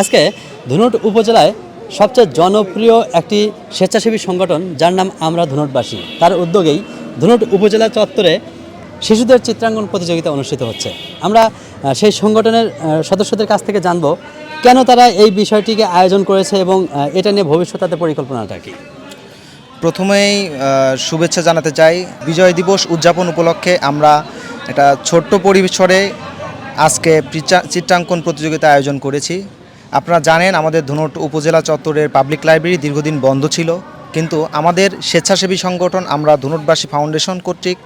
আজকে ধুনট উপজেলায় সবচেয়ে জনপ্রিয় একটি স্বেচ্ছাসেবী সংগঠন, যার নাম আমরা ধুনটবাসী। তার উদ্যোগেই ধুনট উপজেলা চত্বরে শিশুদের চিত্রাঙ্কন প্রতিযোগিতা অনুষ্ঠিত হচ্ছে। আমরা সেই সংগঠনের সদস্যদের কাছ থেকে জানব, কেন তারা এই বিষয়টিকে আয়োজন করেছে এবং এটা নিয়ে ভবিষ্যৎ তাদের পরিকল্পনাটা কি? প্রথমেই শুভেচ্ছা জানাতে চাই। বিজয় দিবস উদযাপন উপলক্ষে আমরা একটা ছোট্ট পরিসরে আজকে চিত্রাঙ্কন প্রতিযোগিতা আয়োজন করেছি। আপনারা জানেন, আমাদের ধুনট উপজেলা চত্বরের পাবলিক লাইব্রেরি দীর্ঘদিন বন্ধ ছিল। কিন্তু আমাদের স্বেচ্ছাসেবী সংগঠন আমরা ধুনটবাসী ফাউন্ডেশন কর্তৃক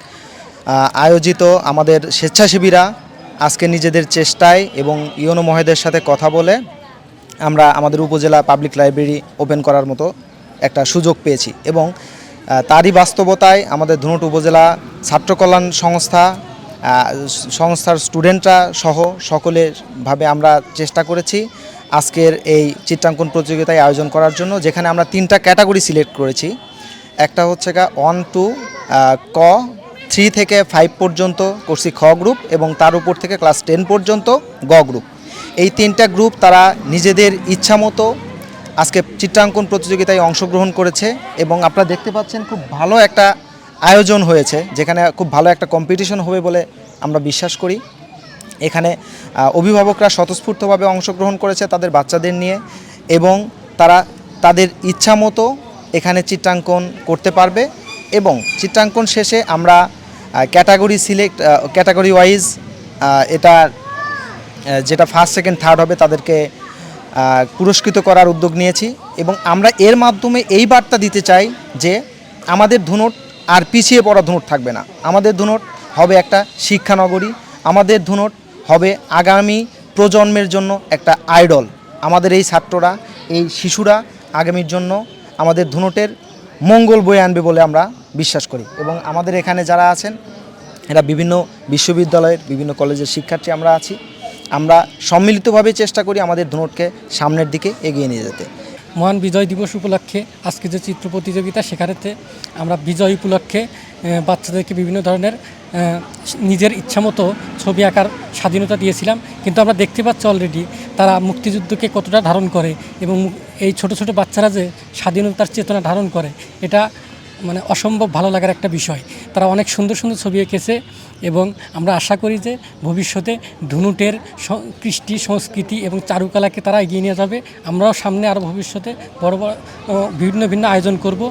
আয়োজিত আমাদের স্বেচ্ছাসেবীরা আজকে নিজেদের চেষ্টায় এবং ইউনো মহেদের সাথে কথা বলে আমরা আমাদের উপজেলা পাবলিক লাইব্রেরি ওপেন করার মতো একটা সুযোগ পেয়েছি। এবং তারই বাস্তবতায় আমাদের ধুনট উপজেলা ছাত্র কল্যাণ সংস্থা সংস্থার স্টুডেন্টরা সহ সকলের ভাবে আমরা চেষ্টা করেছি। আজকের এই চিত্রাঙ্কন প্রতিযোগিতায় আয়োজন করার জন্য, যেখানে আমরা তিনটা ক্যাটাগরি সিলেক্ট করেছি। একটা হচ্ছে গা ওয়ান টু ক থ্রি থেকে ফাইভ পর্যন্ত করছি খ গ্রুপ এবং তার উপর থেকে ক্লাস টেন পর্যন্ত গ গ্রুপ এই তিনটা গ্রুপ তারা নিজেদের ইচ্ছা মতো আজকে চিত্রাঙ্কন প্রতিযোগিতায় অংশগ্রহণ করেছে এবং আপনারা দেখতে পাচ্ছেন খুব ভালো একটা আয়োজন হয়েছে, যেখানে খুব ভালো একটা কম্পিটিশন হবে বলে আমরা বিশ্বাস করি। এখানে অভিভাবকরা স্বতঃস্ফূর্তভাবে অংশগ্রহণ করেছে তাদের বাচ্চাদের নিয়ে এবং তারা তাদের ইচ্ছা মতো এখানে চিত্রাঙ্কন করতে পারবে এবং চিত্রাঙ্কন শেষে আমরা ক্যাটাগরি সিলেক্ট ক্যাটাগরি ওয়াইজ এটা যেটা ফার্স্ট সেকেন্ড থার্ড হবে তাদেরকে পুরস্কৃত করার উদ্যোগ নিয়েছি এবং আমরা এর মাধ্যমে এই বার্তা দিতে চাই যে আমাদের ধুনট আর পিছিয়ে পড়া ধুনট থাকবে না। আমাদের ধুনট হবে একটা শিক্ষানগরী, আমাদের ধুনট হবে আগামী প্রজন্মের জন্য একটা আইডল। আমাদের এই ছাত্ররা, এই শিশুরা আগামীর জন্য আমাদের ধুনটের মঙ্গল বয়ে আনবে বলে আমরা বিশ্বাস করি। এবং আমাদের এখানে যারা আছেন, এরা বিভিন্ন বিশ্ববিদ্যালয়ের, বিভিন্ন কলেজের শিক্ষার্থী আমরা আছি। আমরা সম্মিলিতভাবে চেষ্টা করি আমাদের ধুনটকে সামনের দিকে এগিয়ে নিয়ে যেতে। মহান বিজয় দিবস উপলক্ষে আজকে যে চিত্র প্রতিযোগিতা, সেখানেতে আমরা বিজয় উপলক্ষে বাচ্চাদেরকে বিভিন্ন ধরনের নিজের ইচ্ছামতো ছবি আঁকার স্বাধীনতা দিয়েছিলাম। কিন্তু আমরা দেখতে পাচ্ছি অলরেডি তারা মুক্তিযুদ্ধকে কতটা ধারণ করে এবং এই ছোট ছোট বাচ্চারা যে স্বাধীনতার চেতনা ধারণ করে, এটা মানে অসম্ভব ভালো লাগার একটা বিষয়। তারা অনেক সুন্দর সুন্দর ছবি এঁকেছে এবং আমরা আশা করি যে ভবিষ্যতে ধুনুটের কৃষ্টি, সংস্কৃতি এবং চারুকলাকে তারা এগিয়ে নিয়ে যাবে। আমরাও সামনে আরও ভবিষ্যতে বড় বড় বিভিন্ন ভিন্ন আয়োজন করব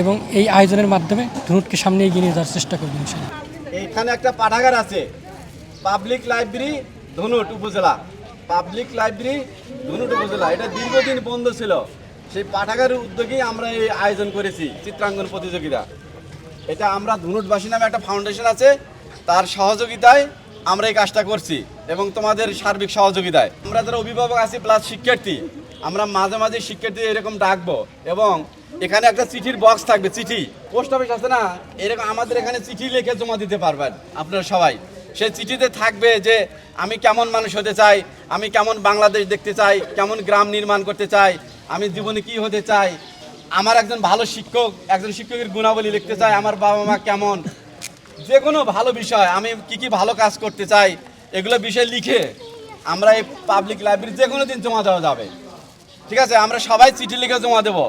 এবং এই আয়োজনের মাধ্যমে ধুনুটকে সামনে এগিয়ে নিয়ে যাওয়ার চেষ্টা করব ইনশাল্লাহ এখানে একটা পাঠাগার আছে। পাবলিক লাইব্রেরি, ধনুট উপজেলা। পাবলিক লাইব্রেরি, ধনুট উপজেলা। এটা দীর্ঘদিন বন্ধ ছিল। সেই পাঠাগারের উদ্যোগেই আমরা এই আয়োজন করেছি, চিত্রাঙ্কন প্রতিযোগিতা। এটা আমরা ধনুটবাসী নামে একটা ফাউন্ডেশন আছে। তার সহযোগিতায় আমরা এই কাজটা করছি এবং তোমাদের সার্বিক সহযোগিতায়। আমরা যারা অভিভাবক আছি প্লাস শিক্ষার্থী, আমরা মাঝে মাঝে শিক্ষার্থী এরকম ডাকবো এবং এখানে একটা চিঠির বক্স থাকবে, চিঠি। পোস্ট অফিস আছে না? এরকম আমাদের এখানে চিঠি লিখে জমা দিতে পারবেন আপনারা সবাই। সেই চিঠিতে থাকবে যে, আমি কেমন মানুষ হতে চাই, আমি কেমন বাংলাদেশ দেখতে চাই, কেমন গ্রাম নির্মাণ করতে চাই, আমি জীবনে কি হতে চাই। আমার একজন ভালো শিক্ষক, একজন শিক্ষকের গুণাবলী লিখতে চাই, আমার বাবা মা কেমন? যে কোনো ভালো বিষয়, আমি কি কি ভালো কাজ করতে চাই, এগুলো বিষয় লিখে আমরা এই পাবলিক লাইব্রেরি যে কোনো দিন জমা দেওয়া যাবে। ঠিক আছে? আমরা সবাই চিঠি লিখে জমা দেবো।